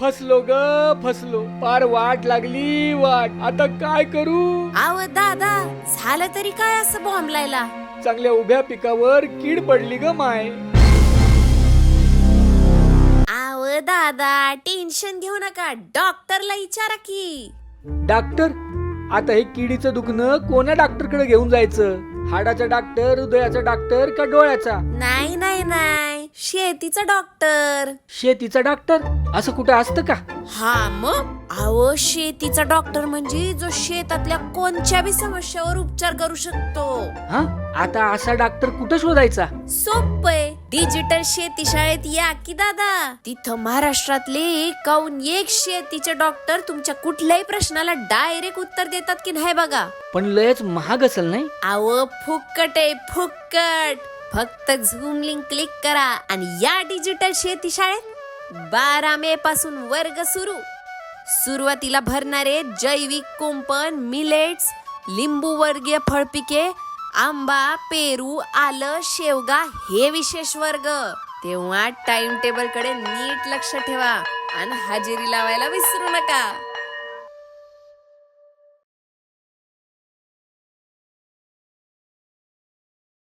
फसलो ग फसलो. पार वाट लागली वाट. आता काय करू? आव दादा झालं तरी काय असं बॉम्ब लायला? चांगल्या उभ्या पिकावर कीड पडली ग माय. आव दादा टेन्शन घेऊ नका. डॉक्टरला विचारा की. डॉक्टर? आता हे किडीचं दुखणं कोण्या डॉक्टरकडे घेऊन जायचं? हाडाचा डॉक्टर हृदयाचा डॉक्टर का डोळ्याचा? नाही नाही नाही. शेतीचा डॉक्टर. शेतीचा डॉक्टर? असं कुठं असतं का? हा मग? अहो शेतीचा डॉक्टर म्हणजे जो शेतातल्या कोणत्या बी समस्यावर उपचार करू शकतो. हा? आता असा डॉक्टर कुठं शोधायचा? सोपय डिजिटल शेती शाळेत या की दादा? तिथं महाराष्ट्रातले एकाहून एक शेतीचे डॉक्टर तुमच्या कुठल्याही प्रश्नाला डायरेक्ट उत्तर देतात की नाही बघा. पण लयच महाग असेल नाही? अव फुक्कट आहे फुक्कट फक्त झूम लिंक क्लिक करा आणि या डिजिटल शेती शाळेत बारा मे पासून वर्ग सुरू. सुरुवातीला भरणारे जैविक कुंपण मिलेट्स लिंबू वर्गीय फळपिके आंबा पेरू आलं शेवगा हे विशेष वर्ग. तेव्हा टाइम टेबलकडे नीट लक्ष ठेवा आणि हजेरी लावायला विसरू नका.